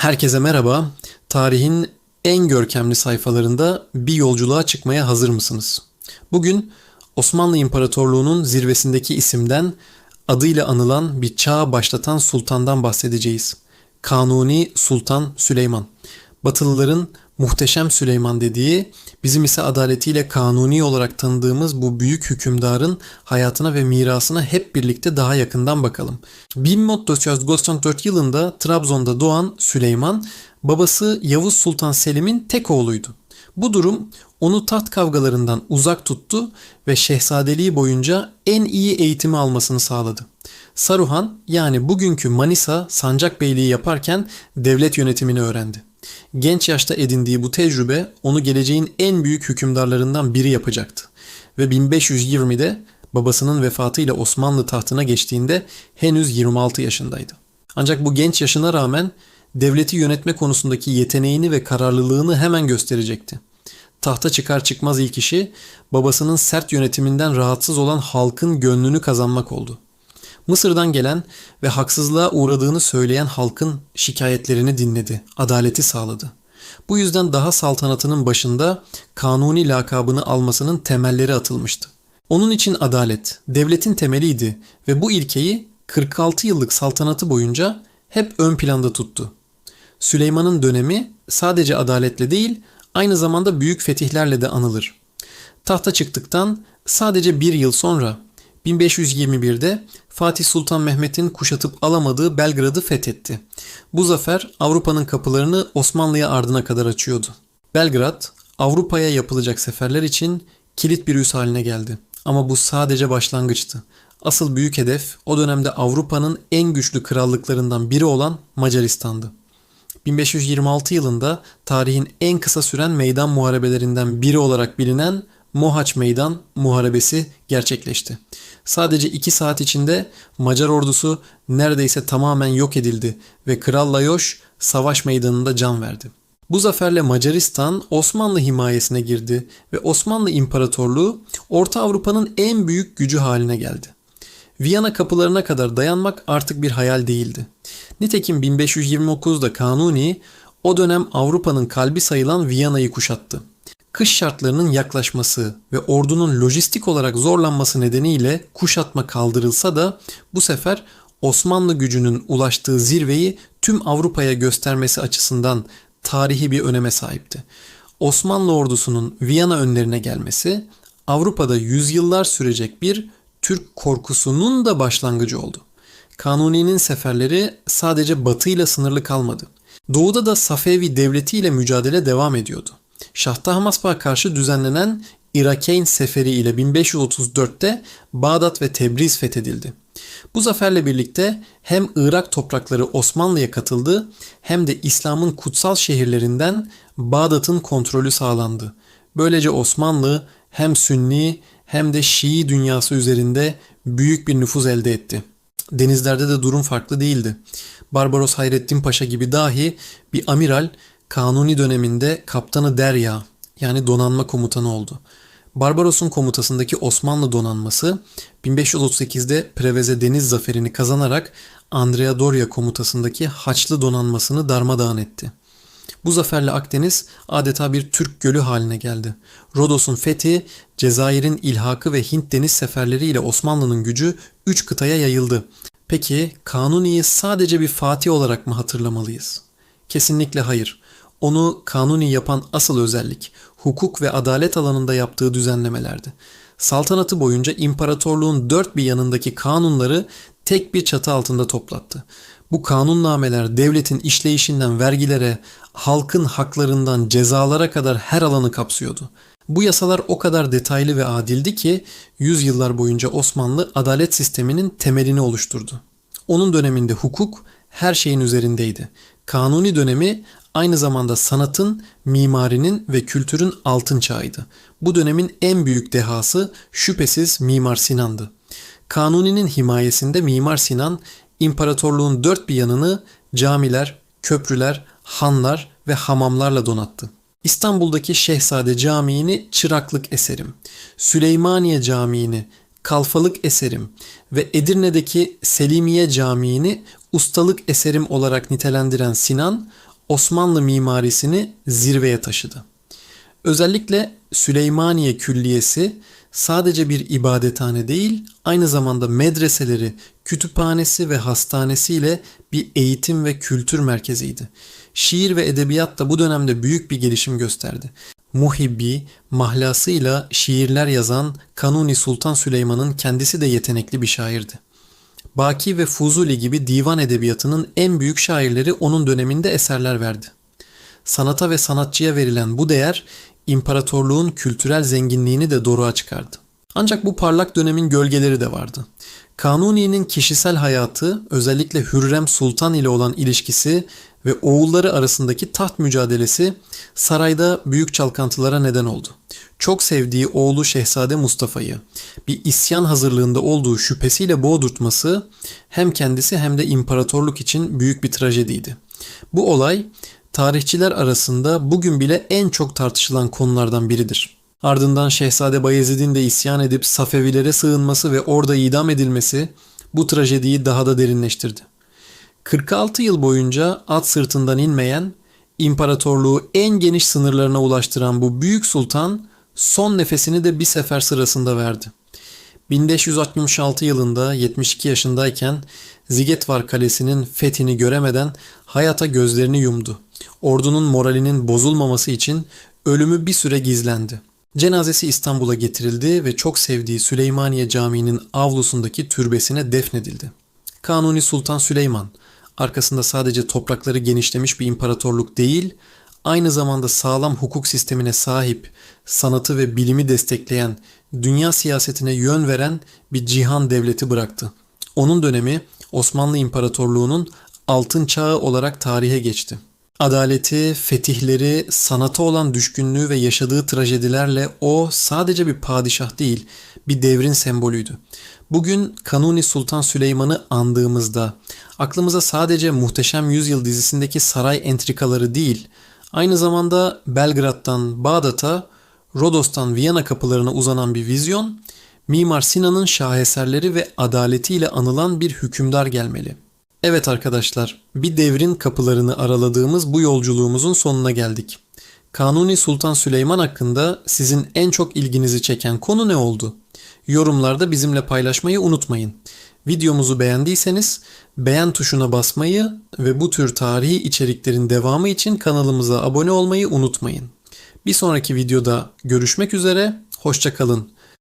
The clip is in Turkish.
Herkese merhaba. Tarihin en görkemli sayfalarında bir yolculuğa çıkmaya hazır mısınız? Bugün Osmanlı İmparatorluğu'nun zirvesindeki isimden adıyla anılan bir çağ başlatan sultandan bahsedeceğiz. Kanuni Sultan Süleyman. Batılıların Muhteşem Süleyman dediği, bizim ise adaletiyle kanuni olarak tanıdığımız bu büyük hükümdarın hayatına ve mirasına hep birlikte daha yakından bakalım. 1494 yılında Trabzon'da doğan Süleyman, babası Yavuz Sultan Selim'in tek oğluydu. Bu durum onu taht kavgalarından uzak tuttu ve şehzadeliği boyunca en iyi eğitimi almasını sağladı. Saruhan yani bugünkü Manisa Sancakbeyliği yaparken devlet yönetimini öğrendi. Genç yaşta edindiği bu tecrübe onu geleceğin en büyük hükümdarlarından biri yapacaktı. Ve 1520'de babasının vefatıyla Osmanlı tahtına geçtiğinde henüz 26 yaşındaydı. Ancak bu genç yaşına rağmen devleti yönetme konusundaki yeteneğini ve kararlılığını hemen gösterecekti. Tahta çıkar çıkmaz ilk işi babasının sert yönetiminden rahatsız olan halkın gönlünü kazanmak oldu. Mısır'dan gelen ve haksızlığa uğradığını söyleyen halkın şikayetlerini dinledi, adaleti sağladı. Bu yüzden daha saltanatının başında kanuni lakabını almasının temelleri atılmıştı. Onun için adalet, devletin temeliydi ve bu ilkeyi 46 yıllık saltanatı boyunca hep ön planda tuttu. Süleyman'ın dönemi sadece adaletle değil, aynı zamanda büyük fetihlerle de anılır. Tahta çıktıktan sadece bir yıl sonra 1521'de Fatih Sultan Mehmet'in kuşatıp alamadığı Belgrad'ı fethetti. Bu zafer Avrupa'nın kapılarını Osmanlı'ya ardına kadar açıyordu. Belgrad, Avrupa'ya yapılacak seferler için kilit bir üs haline geldi. Ama bu sadece başlangıçtı. Asıl büyük hedef o dönemde Avrupa'nın en güçlü krallıklarından biri olan Macaristan'dı. 1526 yılında tarihin en kısa süren meydan muharebelerinden biri olarak bilinen Mohaç Meydan Muharebesi gerçekleşti. Sadece 2 saat içinde Macar ordusu neredeyse tamamen yok edildi ve Kral Lajos savaş meydanında can verdi. Bu zaferle Macaristan Osmanlı himayesine girdi ve Osmanlı İmparatorluğu Orta Avrupa'nın en büyük gücü haline geldi. Viyana kapılarına kadar dayanmak artık bir hayal değildi. Nitekim 1529'da Kanuni o dönem Avrupa'nın kalbi sayılan Viyana'yı kuşattı kış şartlarının yaklaşması ve ordunun lojistik olarak zorlanması nedeniyle kuşatma kaldırılsa da bu sefer Osmanlı gücünün ulaştığı zirveyi tüm Avrupa'ya göstermesi açısından tarihi bir öneme sahipti. Osmanlı ordusunun Viyana önlerine gelmesi Avrupa'da yüzyıllar sürecek bir Türk korkusunun da başlangıcı oldu. Kanuni'nin seferleri sadece Batı ile sınırlı kalmadı. Doğuda da Safevi devleti ile mücadele devam ediyordu. Şah Tahmasp'a karşı düzenlenen Irakeyn Seferi ile 1534'te Bağdat ve Tebriz fethedildi. Bu zaferle birlikte hem Irak toprakları Osmanlı'ya katıldı hem de İslam'ın kutsal şehirlerinden Bağdat'ın kontrolü sağlandı. Böylece Osmanlı hem Sünni hem de Şii dünyası üzerinde büyük bir nüfuz elde etti. Denizlerde de durum farklı değildi. Barbaros Hayrettin Paşa gibi dahi bir amiral Kanuni döneminde kaptanı Derya yani donanma komutanı oldu. Barbaros'un komutasındaki Osmanlı donanması 1538'de Preveze Deniz Zaferi'ni kazanarak Andrea Doria komutasındaki Haçlı donanmasını darmadağın etti. Bu zaferle Akdeniz adeta bir Türk gölü haline geldi. Rodos'un fethi, Cezayir'in ilhakı ve Hint deniz seferleriyle Osmanlı'nın gücü 3 kıtaya yayıldı. Peki Kanuni'yi sadece bir fatih olarak mı hatırlamalıyız? Kesinlikle hayır. Onu kanuni yapan asıl özellik hukuk ve adalet alanında yaptığı düzenlemelerdi. Saltanatı boyunca imparatorluğun dört bir yanındaki kanunları tek bir çatı altında toplattı. Bu kanunnameler devletin işleyişinden vergilere, halkın haklarından cezalara kadar her alanı kapsıyordu. Bu yasalar o kadar detaylı ve adildi ki yüzyıllar boyunca Osmanlı adalet sisteminin temelini oluşturdu. Onun döneminde hukuk her şeyin üzerindeydi. Kanuni dönemi aynı zamanda sanatın, mimarinin ve kültürün altın çağıydı. Bu dönemin en büyük dehası şüphesiz Mimar Sinan'dı. Kanuni'nin himayesinde Mimar Sinan imparatorluğun dört bir yanını camiler, köprüler, hanlar ve hamamlarla donattı. İstanbul'daki Şehzade Camii'ni çıraklık eserim, Süleymaniye Camii'ni kalfalık eserim ve Edirne'deki Selimiye Camii'ni ustalık eserim olarak nitelendiren Sinan, Osmanlı mimarisini zirveye taşıdı. Özellikle Süleymaniye Külliyesi sadece bir ibadethane değil, aynı zamanda medreseleri, kütüphanesi ve hastanesiyle bir eğitim ve kültür merkeziydi. Şiir ve edebiyat da bu dönemde büyük bir gelişim gösterdi. Muhibbi, mahlasıyla şiirler yazan Kanuni Sultan Süleyman'ın kendisi de yetenekli bir şairdi. Baki ve Fuzuli gibi divan edebiyatının en büyük şairleri onun döneminde eserler verdi. Sanata ve sanatçıya verilen bu değer imparatorluğun kültürel zenginliğini de doruğa çıkardı. Ancak bu parlak dönemin gölgeleri de vardı. Kanuni'nin kişisel hayatı, özellikle Hürrem Sultan ile olan ilişkisi ve oğulları arasındaki taht mücadelesi sarayda büyük çalkantılara neden oldu. Çok sevdiği oğlu Şehzade Mustafa'yı bir isyan hazırlığında olduğu şüphesiyle boğdurtması hem kendisi hem de imparatorluk için büyük bir trajediydi. Bu olay tarihçiler arasında bugün bile en çok tartışılan konulardan biridir. Ardından Şehzade Bayezid'in de isyan edip Safevilere sığınması ve orada idam edilmesi bu trajediyi daha da derinleştirdi. 46 yıl boyunca at sırtından inmeyen, imparatorluğu en geniş sınırlarına ulaştıran bu büyük sultan son nefesini de bir sefer sırasında verdi. 1566 yılında 72 yaşındayken Zigetvar Kalesi'nin fethini göremeden hayata gözlerini yumdu. Ordunun moralinin bozulmaması için ölümü bir süre gizlendi. Cenazesi İstanbul'a getirildi ve çok sevdiği Süleymaniye Camii'nin avlusundaki türbesine defnedildi. Kanuni Sultan Süleyman, arkasında sadece toprakları genişlemiş bir imparatorluk değil, aynı zamanda sağlam hukuk sistemine sahip, sanatı ve bilimi destekleyen, dünya siyasetine yön veren bir cihan devleti bıraktı. Onun dönemi Osmanlı İmparatorluğu'nun altın çağı olarak tarihe geçti. Adaleti, fetihleri, sanata olan düşkünlüğü ve yaşadığı trajedilerle o sadece bir padişah değil, bir devrin sembolüydü. Bugün Kanuni Sultan Süleyman'ı andığımızda aklımıza sadece Muhteşem Yüzyıl dizisindeki saray entrikaları değil, aynı zamanda Belgrad'dan Bağdat'a, Rodos'tan Viyana kapılarına uzanan bir vizyon, Mimar Sinan'ın şaheserleri ve adaletiyle anılan bir hükümdar gelmeli. Evet arkadaşlar, bir devrin kapılarını araladığımız bu yolculuğumuzun sonuna geldik. Kanuni Sultan Süleyman hakkında sizin en çok ilginizi çeken konu ne oldu? Yorumlarda bizimle paylaşmayı unutmayın. Videomuzu beğendiyseniz beğen tuşuna basmayı ve bu tür tarihi içeriklerin devamı için kanalımıza abone olmayı unutmayın. Bir sonraki videoda görüşmek üzere, hoşçakalın.